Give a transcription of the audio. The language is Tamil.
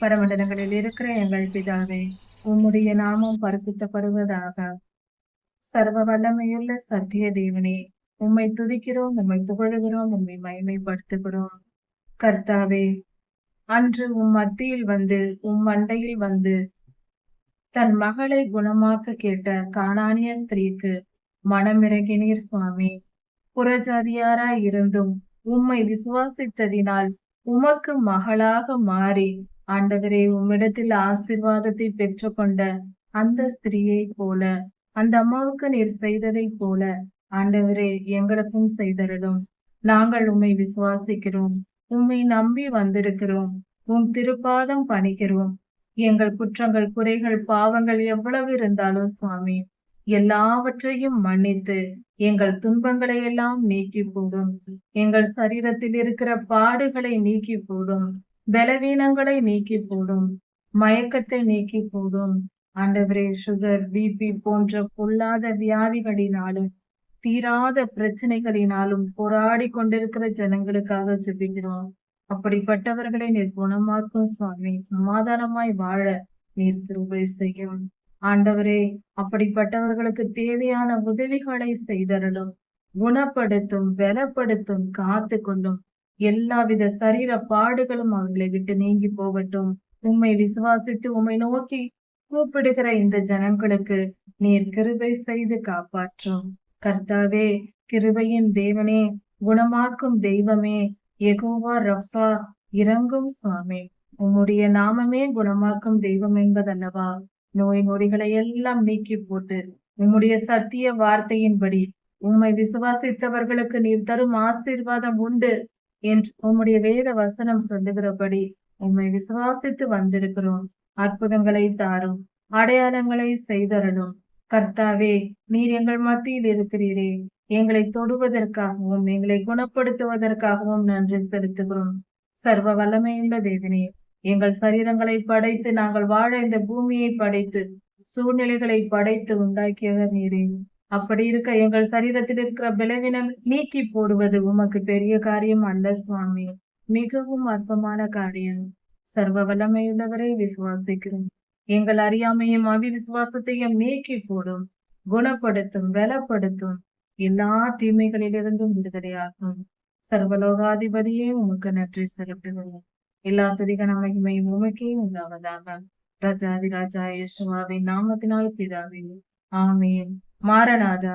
பரமண்டலங்களில் இருக்கிற எங்கள் பிதாவே உம்முடைய நாமம் பரிசுத்தப்படுவதாக. சர்வ வல்லமையுள்ள சத்திய தேவனே உம்மை துதிக்கிறோம் உம்மை புகழுகிறோம் உம்மை மகிமைப்படுத்துகிறோம். கர்த்தாவே அன்று உம் மத்தியில் வந்து உம் மண்டையில் வந்து தன் மகளை குணமாக்க கேட்ட காணானிய ஸ்திரீக்கு மனமிறங்கினீர் சுவாமி. புறஜாதியாராய் இருந்தும் உம்மை விசுவாசித்ததினால் உமக்கு மகளாக மாறி ஆண்டவரே உம்மிடத்தில் ஆசிர்வாதத்தை பெற்றுக்கொண்ட அந்த ஸ்திரீயை போல அந்த அம்மாவுக்கு நீர் செய்ததைப் போல ஆண்டவரே எங்களுக்கும் செய்தரலும் நாங்கள் உம்மை விசுவாசிக்கிறோம். உம்மை நம்பி வந்திருக்கிறோம். உம் திருப்பாதம் பணிகிறோம் எங்கள் குற்றங்கள் குறைகள் பாவங்கள் எவ்வளவு இருந்தாலும் சுவாமி எல்லாவற்றையும் மன்னித்து எங்கள் துன்பங்களை எல்லாம் நீக்கி போடும் எங்கள் சரீரத்தில் இருக்கிற பாடுகளை நீக்கி போடும் பலவீனங்களை நீக்கி போடும் மயக்கத்தை நீக்கி போடும் ஆண்டவரே சுகர் பிபி போன்ற பொல்லாத வியாதிகளினாலும் தீராத பிரச்சனைகளினாலும் போராடி கொண்டிருக்கிற ஜனங்களுக்காக ஜெபிக்கிறோம். அப்படிப்பட்டவர்களை நீர் குணமாக்கும் சுவாமி சமாதானமாய் வாழ நீர் கிருபை செய்யும். ஆண்டவரே அப்படிப்பட்டவர்களுக்கு தேவையான உதவிகளை செய்தரலும் குணப்படுத்தும் பலப்படுத்தும் காத்து கொள்ளும் எல்லாவித சரீர பாடுகளும் அவர்களை விட்டு நீங்கி போகட்டும். உம்மை விசுவாசித்து உம்மை நோக்கி கூப்பிடுகிற இந்த ஜனங்களுக்கு நீர் கிருபை செய்து காப்பாற்றும். கர்த்தாவே கிருபையின் தேவனே குணமாக்கும் தெய்வமே எகோவா ரஃபா இறங்கும் சுவாமி. உம்முடைய நாமமே குணமாக்கும் தெய்வம் என்பதல்லவா? நோய் நொடிகளை எல்லாம் நீக்கி போட்டு உம்முடைய சத்திய வார்த்தையின்படி உம்மை விசுவாசித்தவர்களுக்கு நீர் தரும் ஆசீர்வாதம் உண்டு. என்று உம்முடைய வேத வசனம் சொல்லுகிறபடி உம்மை விசுவாசித்து வந்திருக்கிறோம். அற்புதங்களை தாரும் அடையாளங்களை செய்தரலும் கர்த்தாவே நீர் எங்கள் மத்தியில் இருக்கிறீரே. எங்களை தொடுவதற்காகவும் எங்களை குணப்படுத்துவதற்காகவும் நன்றி செலுத்துகிறோம். சர்வ வல்லமையுள்ள தேவனே எங்கள் சரீரங்களை படைத்து நாங்கள் வாழ இந்த பூமியை படைத்து சூழ்நிலைகளை படைத்து உண்டாக்கியவர் நீரே. அப்படி இருக்க எங்கள் சரீரத்தில் இருக்கிற பலவீனம் நீக்கி போடுவது உமக்கு பெரிய காரியம் அல்ல சுவாமி. மிகவும் அற்பமான காரியம். சர்வ வல்லமையுள்ளவரை விசுவாசிக்கிறோம். எங்கள் அறியாமையும் அவிவிசுவாசத்தையும் நீக்கி போடும் குணப்படுத்தும் பலப்படுத்தும். எல்லா தீமைகளிலிருந்தும் விடுதலையாகும். சர்வலோகாதிபதியே உமக்கு நன்றி செலுத்துகிறோம். எல்லா துதிகன மகிமையும் உமக்கே உண்டாவதாக. ராஜாதி ராஜா யேசுவாவின் நாமத்தினால் பிதாவே. ஆமேன். ಮಾರನಾದ